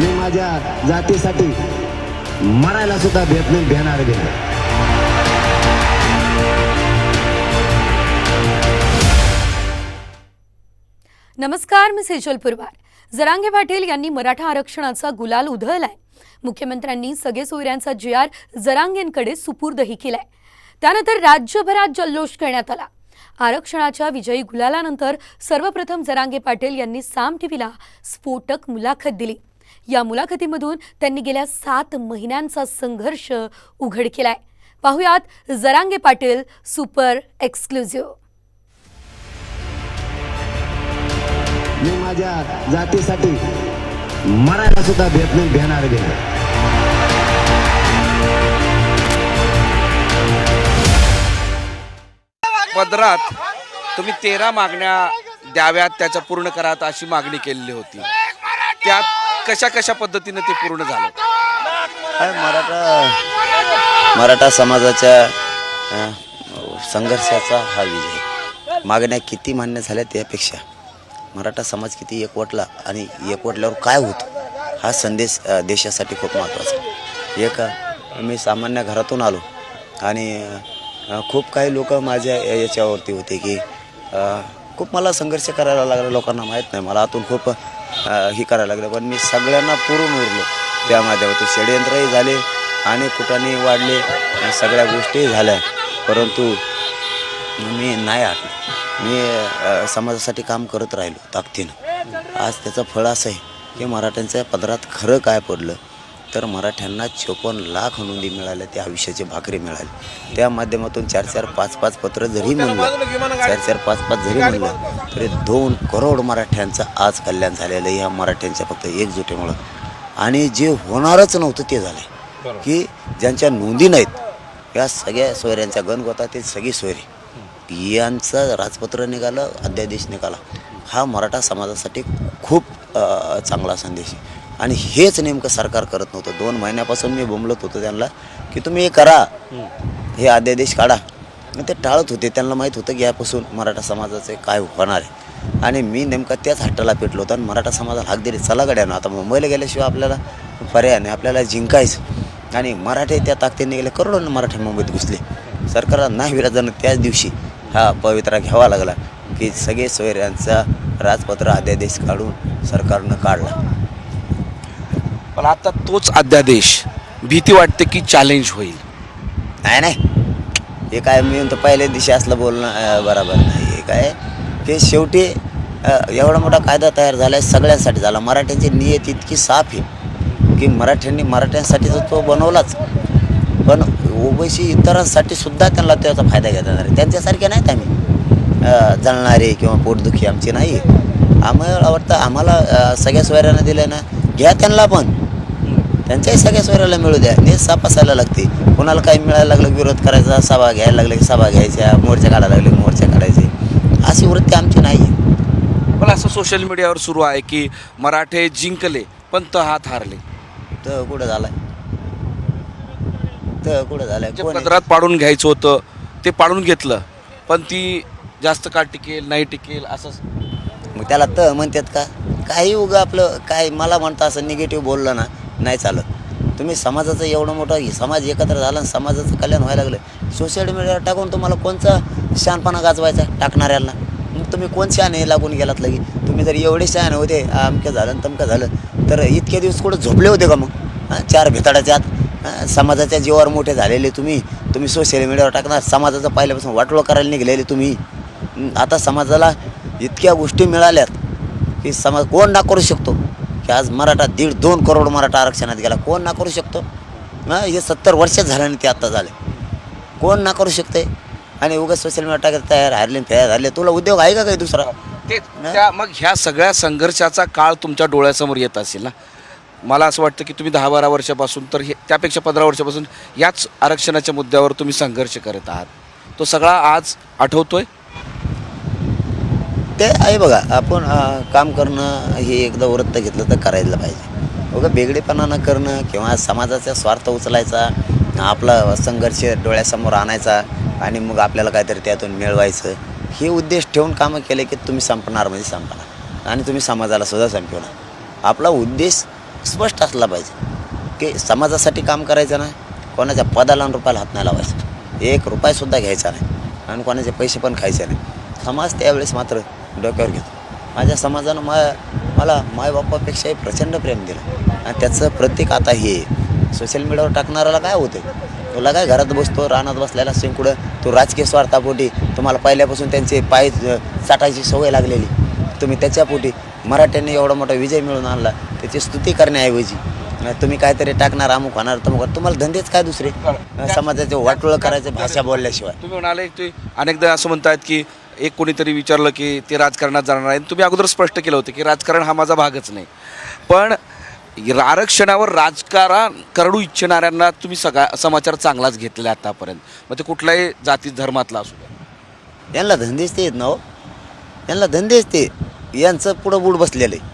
मी माझ्या जातीसाठी मरायला सुद्धा भेट नाही भेणार बी नमस्कार मी सेजल पुरवार. जरांगे पाटील यांनी मराठा आरक्षणाचा गुलाल उधळलाय. मुख्यमंत्र्यांनी सगळे सोयऱ्यांचा जी आर जरांगेंकडे सुपूर्दही केलाय. त्यानंतर राज्यभरात जल्लोष करण्यात आला. आरक्षणाच्या विजयी गुलालानंतर सर्वप्रथम जरांगे पाटील यांनी साम टीव्हीला स्फोटक मुलाखत दिली. या मुलाखतीमधून त्यांनी गेल्या सात महिन्यांचा संघर्ष उघड केलाय. पाहुयात जरांगे पाटील सुपर एक्सक्लुझिव्ह. मी माझ्या जातीसाठी मरायला सुद्धा भेट नाही भेणार नाही पदरात तुम्ही तेरा मागण्या द्याव्यात त्याच्या पूर्ण करात अशी मागणी केलेली होती. त्यात कशा कशा पद्धतीने ते पूर्ण झालं? काय मराठा मराठा समाजाच्या अं, संघर्षाचा हा विजय. मागण्या किती मान्य झाल्या त्यापेक्षा मराठा समाज किती एकवटला आणि एकवटल्यावर काय होतं हा संदेश अं, देशासाठी खूप महत्त्वाचा आहे. एक अं, मी सामान्य घरातून आलो आणि अं, खूप काही लोक माझ्या या- याच्यावरती होते की अं, खूप मला संघर्ष करायला लागला लोकांना माहीत नाही. मला आतून खूप हे करायला लागलं. पण मी सगळ्यांना पुरून उरलो. त्या माध्यमातून षडयंत्रही झाले आणि कुटाने वाढले सगळ्या गोष्टी झाल्या. परंतु मी नाही आटलो मी समाजासाठी काम करत राहिलो ताकदीनं. आज त्याचं फळ असं आहे की मराठ्यांच्या पदरात खरं काय पडलं तर मराठ्यांना चोपन्न लाख नोंदी मिळाल्या त्या आयुष्याची भाकरी मिळाली. त्या माध्यमातून चार चार पाच पाच पत्र जरी म्हणलं चार चार पाच पाच जरी म्हणलं तरी दोन करोड मराठ्यांचं आज कल्याण झालेलं आहे. ह्या मराठ्यांच्या फक्त एकजुटीमुळं. आणि जे होणारच नव्हतं ते झाले की ज्यांच्या नोंदी नाहीत या सगळ्या सोयऱ्यांच्या गणगोतातील सगळी सोयरी. यांचं राजपत्र निघालं अध्यादेश निघाला. हा मराठा समाजासाठी खूप चांगला संदेश आहे. आणि हेच नेमकं सरकार करत नव्हतं. दोन महिन्यापासून मी बोंबलत होतो त्यांना की तुम्ही हे करा. हे अध्यादेश काढा. आणि ते टाळत होते. त्यांना माहीत होतं की यापासून मराठा समाजाचे काय होणार आहे. आणि मी नेमका त्याच हट्टाला पेटलो होतो आणि मराठा समाजाला हाक दिली. चला गड्यानं आता मुंबईला गेल्याशिवाय आपल्याला पर्याय नाही आपल्याला जिंकायचं. आणि मराठे त्या ताकदीने गेले करोडो मराठे मुंबईत घुसले. सरकारला नाही विराजानं त्याच दिवशी हा पवित्रा घ्यावा लागला की सगळे सोयऱ्यांचा राजपत्र अध्यादेश काढून सरकारनं काढला. पण आता तोच अध्यादेश भीती वाटते की चॅलेंज होईल. नाही नाही. हे काय मी म्हणतो पहिल्या दिवशी असलं बोलणं बरोबर नाही. हे काय? की शेवटी एवढा मोठा कायदा तयार झाला आहे सगळ्यांसाठी झाला. मराठ्यांची नियत इतकी साफ आहे की मराठ्यांनी मराठ्यांसाठी तर तो बनवलाच. पण ओबीसी इतरांसाठी सुद्धा त्यांना त्याचा फायदा घेता येणार आहे. त्यांच्यासारखे नाहीत आम्ही. जळणारे किंवा पोटदुखी आमची नाही. आम्हाला वाटतं आम्हाला सगळ्या सोयऱ्यांना दिलं ना घ्या त्यांना पण. त्यांच्याही सगळ्या सोयऱ्याला मिळू द्या. नीट साप असायला लागते. कोणाला काही मिळायला लागलं विरोध करायचा सभा घ्यायला लागलं की सभा घ्यायच्या मोर्चा काढायला लागले मोर्चा काढायचे. अशी वृत्ती आमची नाही. आहे पण असं सोशल मीडियावर सुरू आहे की मराठे जिंकले पण तहात हारले. तर कुठं झालाय? तर कुठं झालाय? जे कोण आहे? पदरात पाडून घ्यायचं होतं ते पाडून घेतलं. पण ती जास्त काळ टिकेल नाही टिकेल असं मग त्याला तर म्हणतात का? काही उगा आपलं काय मला म्हणता असं निगेटिव्ह बोललं ना नाही चालत. तुम्ही समाजाचं एवढं मोठं समाज एकत्र झाला आणि समाजाचं कल्याण व्हायला लागलं. सोशल मीडियावर टाकून तुम्हाला कोणचा शहाणपणा गाजवायचा टाकणाऱ्यांना मग तुम्ही कोण शहाणे लागून गेलात लगे तुम्ही जर एवढे शहाण होते अमकं झालं आणि तमकं झालं तर इतके दिवस कुठं झोपले होते का मग? चार भिताडाच्या आत. समाजाच्या जीवावर मोठे झालेले तुम्ही. तुम्ही सोशल मीडियावर टाकणार. समाजाचं पहिल्यापासून वाटोळं करायला निघलेले तुम्ही. आता समाजाला इतक्या गोष्टी मिळाल्यात की समाज कोण ना करू शकतो? की आज मराठा दीड दोन करोड मराठा आरक्षणात गेला. कोण ना करू शकतो? हां हे सत्तर वर्षात झाल्याने ते आत्ता झाले. कोण ना करू शकते आणि उगाच सोशल मीडिया टाकत तयार हारले तयार हारले. तुला उद्योग आहे का काही दुसरा? ते त्या मग ह्या सगळ्या संघर्षाचा काळ तुमच्या डोळ्यासमोर येत असेल ना? मला असं वाटतं की तुम्ही दहा बारा वर्षापासून तर हे त्यापेक्षा पंधरा वर्षापासून याच आरक्षणाच्या मुद्द्यावर तुम्ही संघर्ष करत आहात. तो सगळा आज आठवतोय? ते आहे बघा आपण काम करणं हे एकदा वृत्त घेतलं तर करायला पाहिजे. बघा वेगळेपणा न करणं किंवा समाजाचा स्वार्थ उचलायचा आपला संघर्ष डोळ्यासमोर आणायचा आणि मग आपल्याला काहीतरी त्यातून मिळवायचं हे उद्देश ठेवून कामं केले की तुम्ही संपणार म्हणजे संपणार. आणि तुम्ही समाजाला सुद्धा संपवणार. आपला उद्देश स्पष्ट असला पाहिजे की समाजासाठी काम करायचं नाही कोणाच्या पदाला आणि रुपयाला हात नाही लावायचं. एक रुपयासुद्धा घ्यायचा नाही आणि कोणाचे पैसे पण खायचे नाही. समाज त्यावेळेस मात्र डोक्यावर घेतो. माझ्या समाजानं मा मला मायबापापेक्षाही प्रचंड प्रेम दिलं. आणि त्याचं प्रतीक आता हे सोशल मीडियावर टाकणाऱ्याला काय होतं तुला काय घरात बसतो रानात बसलेला असेल कुठं? तो राजकीय स्वार्थापोटी तुम्हाला पहिल्यापासून त्यांचे पाय चाटायची सवय लागलेली. तुम्ही त्याच्यापोटी मराठ्यांनी एवढा मोठा विजय मिळवून आणला त्याची स्तुती करण्याऐवजी. तुम्ही काहीतरी टाकणार अमुक होणार तमुक. तुम्हाला धंदेच काय दुसरे? समाजाचे वाटोळं करायचं भाषा बोलल्याशिवाय. तुम्ही म्हणाले की अनेकदा असं म्हणतायत की एक कोणीतरी विचारलं की ते राजकारणात जाणार आहे. तुम्ही अगोदर स्पष्ट केलं होतं की राजकारण हा माझा भागच नाही. पण आरक्षणावर राजकारण करू इच्छिणाऱ्यांना तुम्ही सगळा समाचार चांगलाच घेतलेला आहे आतापर्यंत. मग ते कुठल्याही जाती धर्मातला असू द्या. यांना धंदेच ते येत ना हो. यांना धंदेच ते यांचं पुढं बूड बसलेलं आहे.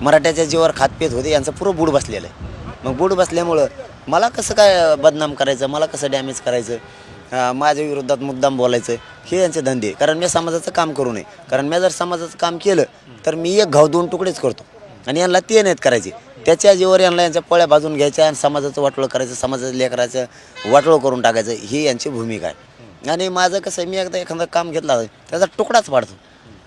मराठ्याच्या जीवावर खातपेत होते यांचं पुरं बूड बसलेलं आहे. मग बूड बसल्यामुळं मला कसं काय बदनाम करायचं? मला कसं डॅमेज करायचं? माझ्या विरोधात मुद्दाम बोलायचं हे यांचे धंदे कारण मी समाजाचं काम करू नये. कारण मी जर समाजाचं काम केलं तर मी एक घाव दोन तुकडेच करतो. आणि यांना ते नाहीत करायचे. त्याच्या जीवावर यांना यांच्या पळ्या बाजून घ्यायच्या आणि समाजाचं वाटोळं करायचं समाजाचं लेकराचं वाटलं करून टाकायचं. ही यांची भूमिका आहे. आणि माझं कसं आहे मी एकदा एखादं काम घेतलं त्याचा तुकडाच पाडतो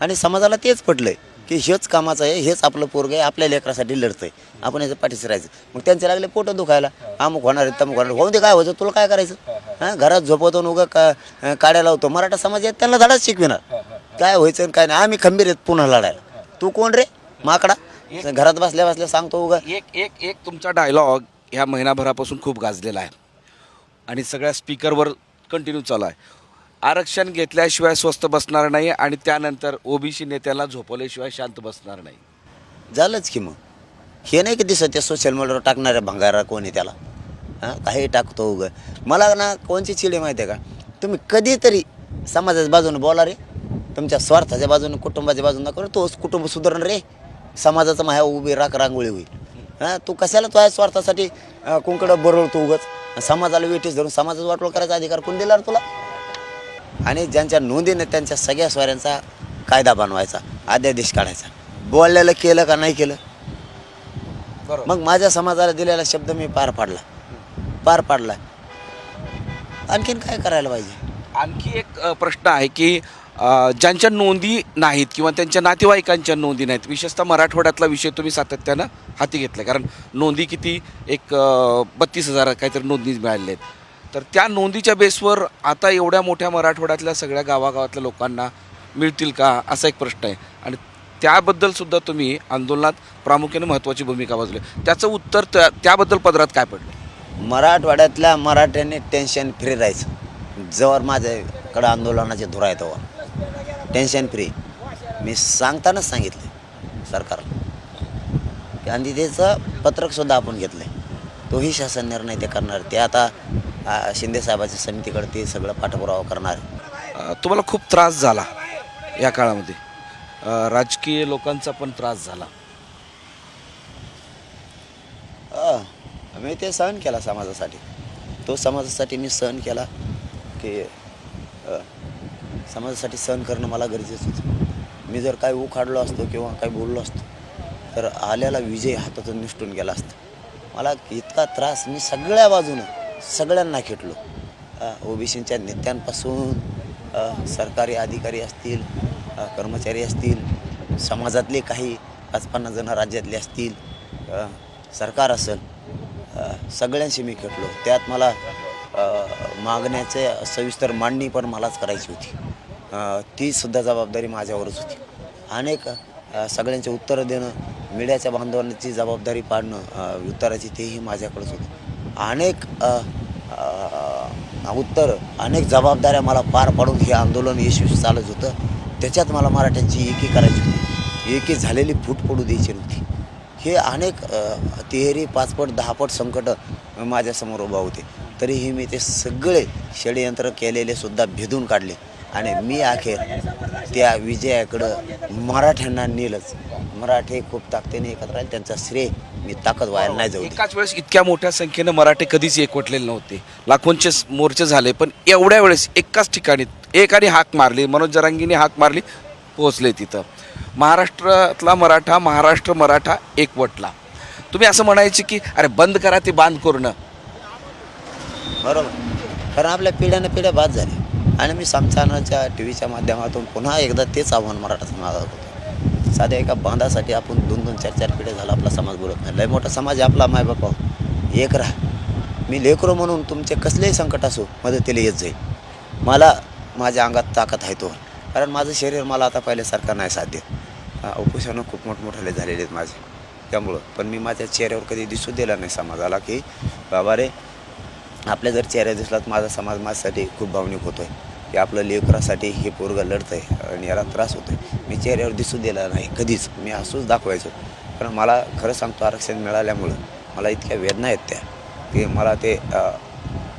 आणि समाजाला तेच पटलं आहे की हेच कामाचं आहे हेच आपलं पोरग आहे आपल्या लेकरासाठी लढतं आहे आपण याचं पाठीशी राहायचं. मग त्यांचे लागले पोटं दुखायला. अमुक होणार आहे तमुक होणार होऊन ते काय व्हायचं तुला काय करायचं? हां घरात झोपवतो उगा का काड्या लावतो. मराठा समाज आहे त्यांना धडाच शिकविणार. काय व्हायचं आणि काय नाही? आम्ही खंबीर आहेत पुन्हा लढायला. तू कोण रे? माकडा? घरात बसल्या बसल्या सांगतो उगा. एक एक एक तुमचा डायलॉग ह्या महिनाभरापासून खूप गाजलेला आहे. आणि सगळ्या स्पीकरवर कंटिन्यू चालू आहे. आरक्षण घेतल्याशिवाय स्वस्त बसणार नाही आणि त्यानंतर ओबीसी नेत्याला झोपवल्याशिवाय शांत बसणार नाही. झालंच की मग. हे नाही की दिसत त्या सोशल मीडियावर टाकणाऱ्या भंगारा कोणी त्याला? हां काही टाकतो उगं. मला ना कोणची चिडी माहिती आहे का? तुम्ही कधीतरी समाजाच्या बाजूने बोला रे. तुमच्या स्वार्थाच्या बाजूने कुटुंबाच्या बाजूने करू तोच कुटुंब सुधारण रे. समाजाचं माया उभी राख रांगोळी होईल. हां तू कशाला तो आहे स्वार्थासाठी कुंकडं बरळतो उगंच? समाजाला वेठीस धरून समाजाचा वाटोळ करायचा अधिकार कोण दिला तुला? आणि ज्यांच्या नोंदीने त्यांच्या सगळ्या स्वाऱ्यांचा कायदा बनवायचा अध्यादेश काढायचा. बोललेलं केलं का नाही केलं? मग माझ्या समाजाला दिलेला शब्द मी पार पाडला. पार पाडला. आणखीन काय करायला पाहिजे? आणखी एक अ, प्रश्न आहे की अ, ज्यांच्या नोंदी नाहीत किंवा त्यांच्या नातेवाईकांच्या नोंदी नाहीत विशेषतः मराठवाड्यातला विषय तुम्ही सातत्यानं हाती घेतला कारण नोंदी किती एक बत्तीस हजार काहीतरी नोंदी मिळालेल्या आहेत. तर त्या नोंदीच्या बेसवर आता एवढ्या मोठ्या मराठवाड्यातल्या सगळ्या गावागावातल्या लोकांना मिळतील का असा एक प्रश्न आहे. आणि त्याबद्दल सुद्धा तुम्ही आंदोलनात प्रामुख्याने महत्त्वाची भूमिका बाजली त्याचं उत्तर त्या त्याबद्दल पदरात काय पडलं? मराठवाड्यातल्या मराठ्यांनी टेन्शन फ्री राहायचं. जवळ माझ्याकडं आंदोलनाचे धुरा आहे तेव्हा. टेन्शन फ्री मी सांगतानाच सांगितलं सरकारला. आणि पत्रकसुद्धा आपण घेतलं आहे तोही शासन निर्णय ते करणार. ते आता शिंदे साहेबाच्या समितीकडे ते सगळं पाठपुरावा करणार. तुम्हाला खूप त्रास झाला या काळामध्ये. राजकीय लोकांचा पण त्रास झाला. मी ते सहन केला समाजासाठी. तो समाजासाठी मी सहन केला की समाजासाठी सहन करणं मला गरजेचं होतं मी जर काय उखाडलो असतो किंवा काय बोललो असतो तर आल्याला विजय हातातून निष्ठून गेला असता. मला इतका त्रास मी सगळ्या बाजूनं सगळ्यांना खेटलो ओबीसींच्या नेत्यांपासून सरकारी अधिकारी असतील कर्मचारी असतील समाजातले काही पाच पन्नास जण राज्यातले असतील सरकार असेल सगळ्यांशी मी खेटलो त्यात मला मागण्याचे सविस्तर मांडणी पण मलाच करायची होती. तीसुद्धा जबाबदारी माझ्यावरच होती. अनेक सगळ्यांचे उत्तरं देणं मीडियाच्या बांधवांची जबाबदारी पाडणं उत्तराची तेही माझ्याकडंच होतं. अनेक उत्तर अनेक जबाबदाऱ्या मला पार पाडून हे आंदोलन यशस्वी चालत होतं. त्याच्यात मला मराठ्यांची एकी करायची होती. एकी झालेली फूट पडू द्यायची नव्हती. हे अनेक तिहेरी पाचपट दहापट संकटं माझ्यासमोर उभा होते. तरीही मी ते सगळे षडयंत्र केलेले सुद्धा भेदून काढले. आणि मी अखेर त्या विजयाकडं मराठ्यांना नेलंच. मराठे खूप ताकदीने एकत्र आहेत त्यांचा श्रेय मी ताकद व्हायला नाही जाऊ दे एकाच वेळेस इतक्या मोठ्या संख्येनं मराठे कधीच एकवटलेले नव्हते. लाखोंचे स- मोर्चे झाले पण एवढ्या वेळेस एकाच ठिकाणी एकाने हाक मारली. मनोज जरांगीने हाक मारली पोहोचले तिथं. महाराष्ट्रातला मराठा महाराष्ट्र मराठा एकवटला. तुम्ही असं म्हणायचे की अरे बंद करा ते बांध करणं बरोबर. कारण आपल्या पिढ्यानं पिढ्या बाद झाल्या आणि मी समचानाच्या टी व्हीच्या माध्यमातून पुन्हा एकदा तेच आव्हान मराठा समाजात होतं. साध्या एका बांधासाठी आपण दोन दोन चार चार पिढ्या झाला आपला समाज बोलत नाही. लय मोठा समाज आहे आपला मायबापा एक राहा. मी लेकरो म्हणून तुमचे कसलेही संकट असो मदतीला येत जाईल. मला माझ्या अंगात ताकद आहे तो. कारण माझं शरीर मला आता पहिल्यासारखं नाही साध्य. उपोषणं खूप मोठमोठाले झालेले आहेत माझे. त्यामुळं. पण मी माझ्या चेहऱ्यावर कधी दिसू दिला नाही समाजाला की बाबा रे आपल्या जर चेहऱ्या दिसला तर माझा समाज माझ्यासाठी खूप भावनिक होतो आहे की आपलं लेकरासाठी हे पोरगं लढतं आहे आणि याला त्रास होतो आहे मी चेहऱ्यावर दिसू दिला नाही कधीच. मी असूच दाखवायचो. कारण मला खरं सांगतो आरक्षण मिळाल्यामुळं मला इतक्या वेदना आहेत त्या की मला ते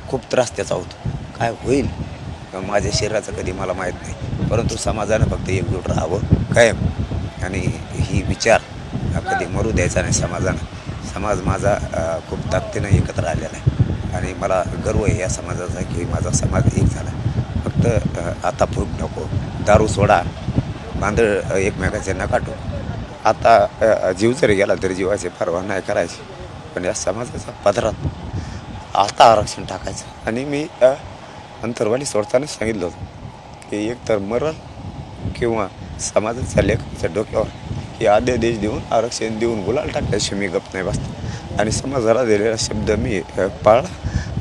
खूप त्रास त्याचा होतो. काय होईल? माझ्या शरीराचं कधी मला माहीत नाही. परंतु समाजानं फक्त एकजूट राहावं कायम. आणि ही विचार कधी मरू द्यायचा नाही समाजानं. समाज माझा खूप ताकदीनं एकत्र आलेला आहे. आणि मला गर्व आहे या समाजाचा की माझा समाज एक झाला. फक्त आता फूक नको. दारू सोडा बांधळ एकमेकाचे नकाटो आता जीव जरी गेला तरी जीवाची परवा नाही करायची. पण या समाजाचा पदरात आता आरक्षण टाकायचं. आणि मी अंतरवाली सोडताना सांगितलं होतं की एक तर मरण किंवा समाजाच्या लेखाच्या डोक्यावर हे आदेश देऊन आरक्षण देऊन गुलाल टाकल्याशिवाय मी गप नाही बसतो आणि समाजाला दिलेला शब्द मी पाळला.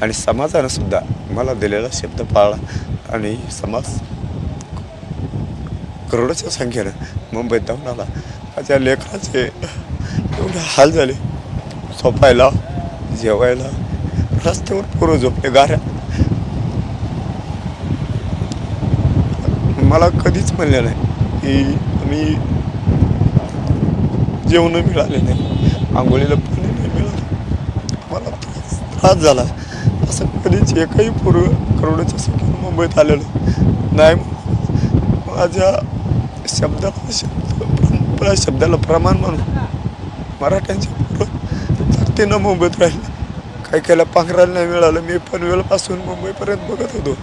आणि समाजानं सुद्धा मला दिलेला शब्द पाळला. आणि समाज करोडोच्या संख्येनं मुंबईत जाऊन आला. माझ्या लेकराचे एवढे हाल झाले. झोपायला जेवायला रस्त्यावर पोरं झोपले गाऱ्या. मला कधीच म्हणले नाही की मी जेवण मिळाले नाही. आंघोळीला पाणी नाही मिळालं मला त्रास झाला. असं कधीच एकही पूर्व करोडच्या संख्येनं मुंबईत आलेलं नाही. माझ्या शब्दाला शब्द प्र- शब्दाला प्रमाण म्हणून मराठ्यांचे पोरं ताकदीनं मुंबईत राहिले. काही काहीला पांघरायला नाही मिळालं. मी पनवेलपासून मुंबईपर्यंत बघत होतो.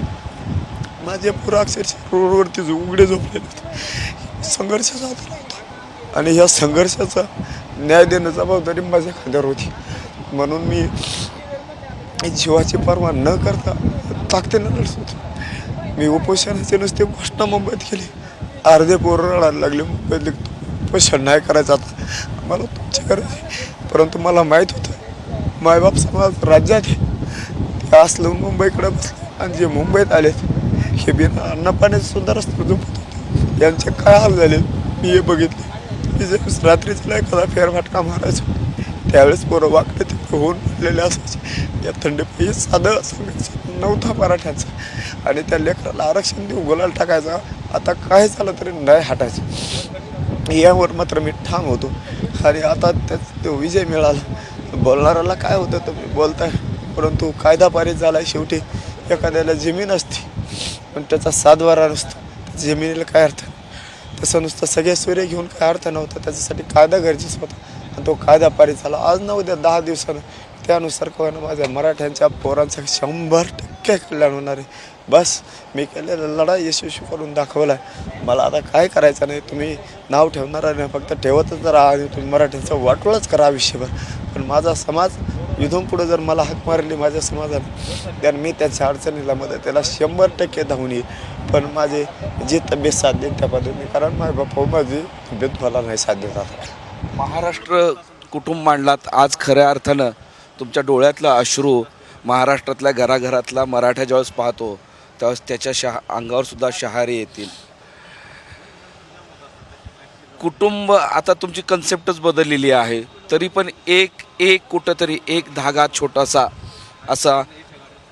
माझे पुरं अक्षरशः रोडवरती जो उघडे झोपलेले होते. संघर्ष साधला होता. आणि ह्या संघर्षाचा न्याय देणं जबाबदारी माझ्या खांद्यावर होती. म्हणून मी जीवाची पर्वा न करता ताकदीनं लढत मी उपोषणाचे नुसते घोषणा मुंबईत केली. अर्धे पोरं रडायला लागले मुंबईत उपोषण नाही करायचं आता. मला तुमची गरज आहे. परंतु मला माहीत होतं मायबाप समाज राज्यात आहे. ते असलं मुंबईकडे बसले आणि जे मुंबईत आलेत हे बिना अन्नपाण्याचं सुद्धा रस्ते झोपत होते. यांचे काय हाल झाले मी हे बघितले. मी जे रात्रीचा एखादा फेरफाटका मारायचो त्यावेळेस पोरं वाकडे तिथे होऊन पडलेले असायचे. या थंडीपायी साधं सांगायचं नव्हता मराठ्यांचा. आणि त्या लेकराला आरक्षण देऊन गोलाल टाकायचा. आता काय झालं तरी नाही हटायचं. यावर मात्र मी ठाम होतो. आणि आता त्याच तो विजय मिळाला. बोलणाऱ्याला काय होतं तुम्ही बोलताय. परंतु कायदा पारित झाला आहे शेवटी. एखाद्याला जमीन असते पण त्याचा सातवारा नसतो. जमिनीला काय अर्थ? तसं नुसतं सगळे सूर्य घेऊन काय अर्थ नव्हता. त्याच्यासाठी कायदा गरजेचा होता. आणि तो कायदा पारित झाला. आज नव्हत्या दहा दिवसानं त्यानुसार कोण माझ्या मराठ्यांच्या पोरांचं शंभर टक्के कल्याण होणार आहे. बस मी केलेला लढा यशस्वी करून दाखवला मला आता काय करायचं नाही तुम्ही नाव ठेवणार नाही फक्त ठेवतच राहा आणि तुम्ही मराठ्यांचं वाटोळच करा आयुष्यभर. पण माझा समाज इथून पुढे जर मला हाक मारली माझ्या समाजाने तर मी त्याच्या अडचणीला मदत त्याला शंभर टक्के धावून येईल. पण माझे जी तब्येत साथ देईल त्या पद्धतीने कारण माझे बापा माझी तब्येत मला नाही साथ देत महाराष्ट्र कुटुंब मांडलात आज खऱ्या अर्थानं तुमच्या डोळ्यातलं अश्रू महाराष्ट्रातल्या घराघरातला मराठा ज्यावेळेस पाहतो त्यावेळेस त्याच्या शहा अंगावर सुद्धा शहारे येतील. कुटुंब आता तुमची कन्सेप्टच बदललेली आहे. तरी पण एक एक कुठंतरी एक धागा छोटासा असा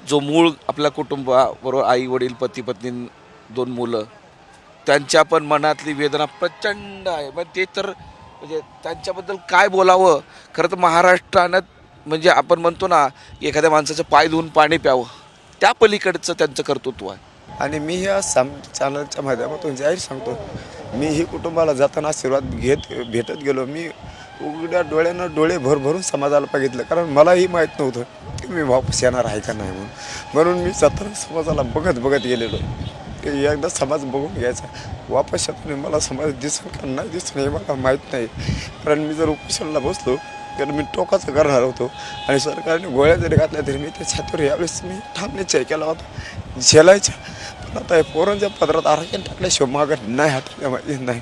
जो मूळ आपल्या कुटुंबाबरोबर आई वडील पती पत्नी दोन मुलं त्यांच्या पण मनातली वेदना प्रचंड आहे. मग ते तर म्हणजे त्यांच्याबद्दल काय बोलावं? खरं तर महाराष्ट्रानं म्हणजे आपण म्हणतो ना की एखाद्या माणसाचं पाय धुवून पाणी प्यावं. त्या पलीकडचं त्यांचं कर्तृत्व आहे. आणि मी ह्या साम चॅनलच्या माध्यमातून जाहीर सांगतो मी ही कुटुंबाला जाताना आशीर्वाद घेत भेटत गेलो. मी उघड्या डोळ्यानं डोळे भरभरून समाजाला बघितलं. कारण मलाही माहीत नव्हतं की मी वापस येणार आहे का नाही म्हणून. म्हणून मी जाताना समाजाला बघत बघत गेलेलो. की एकदा समाज बघून घ्यायचा. वापस येतो मला समाज दिसून का नाही दिसून हे मला माहीत नाही. कारण मी जर उपोषणाला बसलो तर मी टोकाचं करणार होतो. आणि सरकारने गोळ्या जरी घातल्या तरी मी त्या छातीवर यावेळेस मी ठाम केला होता. झेलायच्या पण आता हे पोरांच्या पदरात आरक्षण टाकल्याशिवाय मागं नाही हटल्या माहिती नाही.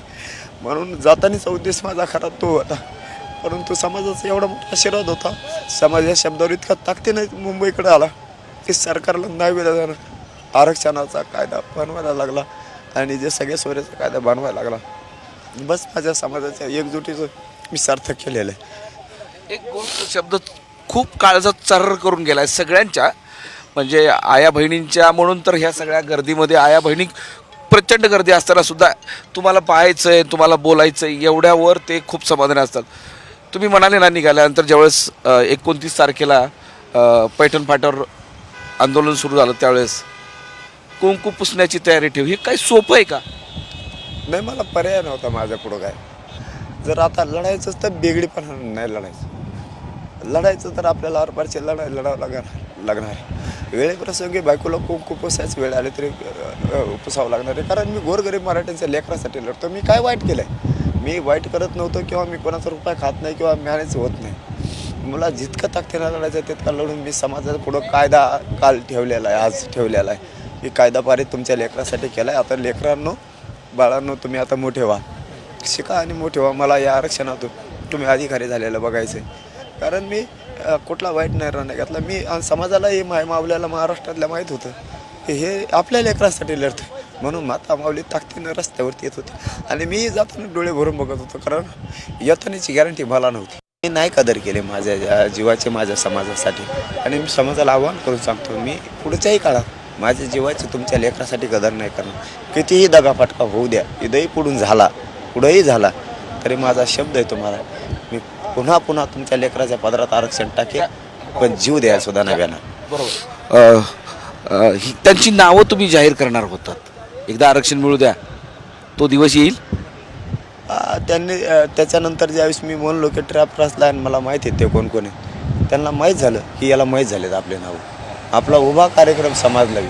म्हणून जातानाचा उद्देश माझा खरा तो होता. परंतु समाजाचा एवढा मोठा आशीर्वाद होता. समाज या शब्दावर इतका ताकदीने मुंबईकडे आला की सरकारला नाही वेळा जाणं आरक्षणाचा कायदा बनवायला लागला आणि जे सगळ्या सोयऱ्याचा कायदा बनवायला लागला. बस माझ्या समाजाच्या एकजुटीचं मी सार्थक केलेलं आहे. एक गोष्ट शब्द खूप काळजात चर्र करून गेला आहे सगळ्यांच्या. म्हणजे आया बहिणींच्या म्हणून तर ह्या सगळ्या गर्दीमध्ये आया बहिणी प्रचंड गर्दी असताना सुद्धा तुम्हाला पाहायचं आहे तुम्हाला बोलायचं आहे एवढ्यावर ते खूप समाधान असतात. तुम्ही म्हणाले ना निघाल्यानंतर ज्यावेळेस एकोणतीस तारखेला पैठण फाट्यावर आंदोलन सुरू झालं त्यावेळेस कुंकू पुसण्याची तयारी ठेव हे काही सोपं आहे का? नाही मला पर्याय नव्हता माझ्या पुढं काय. जर आता लढायचंच तर बेगडीपणा नाही लढायचं. लढायचं तर आपल्याला आरपारची लढाई लढावं लागणार लागणार आहे. वेळेप्रसंगी बायकोला खूप खूप पुसायच वेळ आले तरी उपसावं पुसावं लागणार आहे. कारण मी गोरगरीब मराठ्यांच्या लेकरासाठी लढतो. मी काय वाईट केलं आहे मी वाईट करत नव्हतो किंवा मी कोणाचा रुपये खात नाही किंवा मॅनेज होत नाही. मला जितकं ताकदीनं लढायचं आहे तितकं लढून मी समाजाचा पुढं कायदा काल ठेवलेला आहे आज ठेवलेला आहे. मी कायदा पारित तुमच्या लेकरासाठी केला आहे आता लेकरांनो बाळांनो तुम्ही आता मोठे व्हा. शिका आणि मोठे व्हा. मला या आरक्षणातून तुम्ही अधिकारी झालेलं बघायचं आहे कारण मी कुठला वाईट निर्णय नाही घेतला. मी अ, समाजाला हे माय मावल्याला महाराष्ट्रातल्या माहीत होतं. की हे आपल्या लेकरासाठी लढतं म्हणून माता माऊली ताकदीनं रस्त्यावरती येत होती. आणि मी जाताना डोळे भरून बघत होतो. कारण येतानाची गॅरंटी मला नव्हती. मी नाही कदर केले माझ्या जीवाचे माझ्या समाजासाठी. आणि मी समाजाला आव्हान करून सांगतो मी पुढच्याही काळात माझ्या जीवाची तुमच्या लेकरासाठी कदर नाही करणार. कितीही दगाफटका होऊ द्या. हृदय पुढून झाला. पुढंही झाला तरी माझा शब्द आहे तुम्हाला. मी पुन्हा पुन्हा तुमच्या लेकराच्या पदरात आरक्षण टाकेल पण जीव द्यायला सुद्धा येणार बरोबर. ही त्यांची नावं तुम्ही जाहीर करणार होतात. एकदा आरक्षण मिळू द्या. तो दिवस येईल? आ, त्यांनी अ, त्याच्यानंतर ज्यावेळेस मी म्हणलो की ट्रॅप रचला आणि मला माहीत आहे ते कोण कोण आहे. त्यांना माहीत झालं की याला माहीत झालेत आपले नाव. आपला उभा कार्यक्रम समाज लावी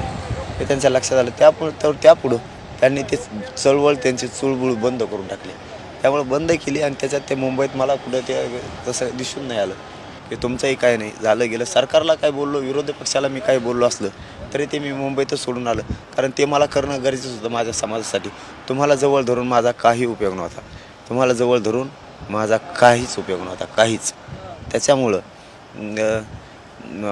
हे त्यांच्या लक्षात आलं. त्यापुढं तर त्यापुढं त्यांनी ते चळवळ त्यांची चुळबुळ बंद करून टाकली. त्यामुळे बंद केली आणि त्याच्यात ते मुंबईत मला कुठं ते तसं दिसून नाही आलं. की तुमचंही काय नाही झालं गेलं. सरकारला काय बोललो विरोधी पक्षाला मी काय बोललो असलं तरी ते मी मुंबईतच सोडून आलं. कारण ते मला करणं गरजेचं होतं माझ्या समाजासाठी. तुम्हाला जवळ धरून माझा काही उपयोग नव्हता. तुम्हाला जवळ धरून माझा काहीच उपयोग नव्हता. काहीच. त्याच्यामुळं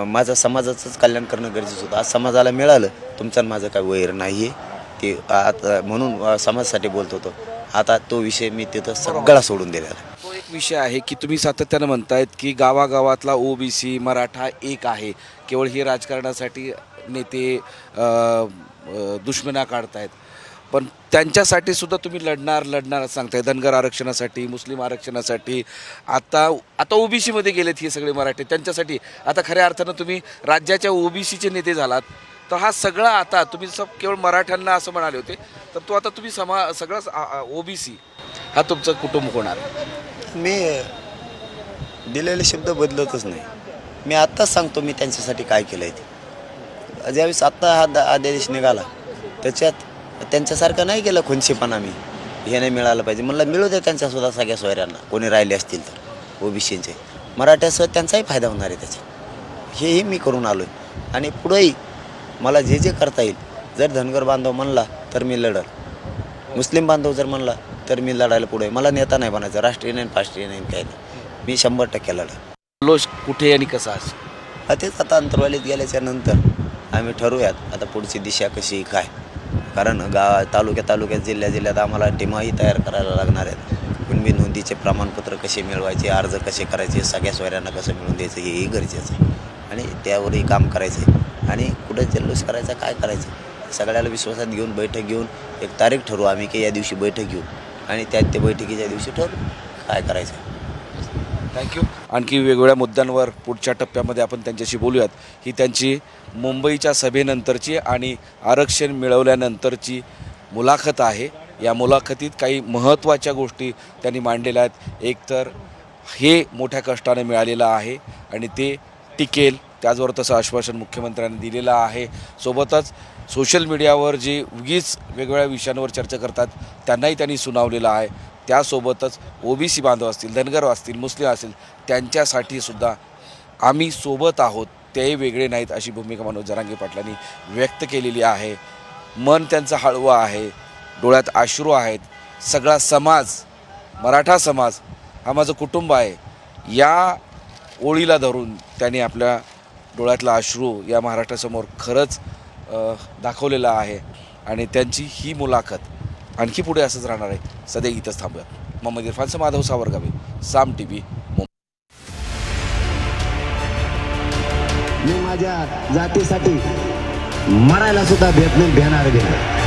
माझा समाजाचंच कल्याण करणं गरजेचं होतं. आज समाजाला मिळालं तुमचं माझं काय वैर नाही आहे ते आता म्हणून समाजासाठी बोलत होतो. आता तो विषय मी तिथं सगळा सोडून दिलेला तो एक विषय आहे की तुम्ही सातत्यानं म्हणतायत की गावागावातला ओबीसी मराठा एक आहे. केवळ हे राजकारणासाठी नेते दुश्मना काढतायत. पण त्यांच्यासाठी सुद्धा तुम्ही लढणार लढणार सांगताय. धनगर आरक्षणासाठी मुस्लिम आरक्षणासाठी. आता आता ओबीसीमध्ये गेलेत हे सगळे मराठी. त्यांच्यासाठी आता खऱ्या अर्थानं तुम्ही राज्याच्या ओबीसीचे नेते झालात. तर हा सगळा आता तुम्ही सब केवळ मराठ्यांना असं म्हणाले होते तर तो आता तुम्ही समा सगळा ओबीसी हा तुमचं कुटुंब होणार. मी दिलेले शब्द बदलतच नाही. मी आत्ताच सांगतो मी त्यांच्यासाठी काय केलं आहे ते. ज्यावेळेस आत्ता हा द- अध्यादेश निघाला त्याच्यात त्यांच्यासारखं नाही केलं खुनशीपणा मी. हे नाही मिळालं पाहिजे. मला मिळू दे त्यांच्यासुद्धा सगळ्या सोयऱ्यांना. कोणी राहिले असतील तर ओबीसीचे मराठ्यासह त्यांचाही फायदा होणार आहे त्याचा. हेही मी करून आलो आहे आणि पुढंही मला जे जे करता येईल जर धनगर बांधव म्हणला तर मी लढल. मुस्लिम बांधव जर म्हणला तर मी लढायला पुढे. मला नेता नाही बनायचं राष्ट्रीय नाही राष्ट्रीय नाही काही नाही. मी शंभर टक्के लढा लोश कुठे आणि कसा हा तेच आता अंतरवालीत गेल्याच्यानंतर आम्ही ठरवूयात आता पुढची दिशा कशी काय? कारण गा तालुक्या तालुक्यात जिल्ह्या जिल्ह्यात आम्हाला टीमाही तयार करायला लागणार आहेत. कुणबी नोंदीचे प्रमाणपत्र कसे मिळवायचे अर्ज कसे करायचे सगळ्या सोयऱ्यांना कसं मिळवून द्यायचं हेही गरजेचं आहे. आणि त्यावरही काम करायचं आहे आणि कुठं जल्लोष करायचा काय करायचं? सगळ्याला विश्वासात घेऊन बैठक घेऊन एक तारीख ठरवू आम्ही की या दिवशी बैठक घेऊ. आणि त्यात ते बैठकीच्या दिवशी ठरवू. काय करायचं? थँक्यू आणखी वेगवेगळ्या मुद्द्यांवर पुढच्या टप्प्यामध्ये आपण त्यांच्याशी बोलूयात. ही त्यांची मुंबईच्या सभेनंतरची आणि आरक्षण मिळवल्यानंतरची मुलाखत आहे. या मुलाखतीत काही महत्त्वाच्या गोष्टी त्यांनी मांडलेल्या आहेत. एकतर हे मोठ्या कष्टाने मिळालेलं आहे आणि ते टिकेल. त्याचबरोबर तसं आश्वासन मुख्यमंत्र्यांनी दिलेलं आहे. सोबतच सोशल मीडियावर जे उगीच वेगवेगळ्या विषयांवर चर्चा करतात त्यांनाही त्यांनी सुनावलेलं आहे. त्यासोबतच ओबीसी बांधव असतील धनगर असतील मुस्लिम असतील त्यांच्यासाठी सुद्धा आम्ही सोबत आहोत तेही वेगळे नाहीत अशी भूमिका मनोज जरांगे पाटलांनी व्यक्त केलेली आहे. मन त्यांचं हळवं आहे डोळ्यात अश्रू आहेत. सगळा समाज मराठा समाज हा माझं कुटुंब आहे. या ओळीला धरून त्यांनी आपल्या डोळ्यातला अश्रू या महाराष्ट्रासमोर खरंच दाखवलेला आहे आणि त्यांची ही मुलाखत आणखी पुढे असंच राहणार आहे. सध्या इथंच थांबूया मोहम्मद इरफानचं माधव सावरगावे साम टी व्ही मी माझ्या जातीसाठी मरायला सुद्धा भेट भेटणार गेलो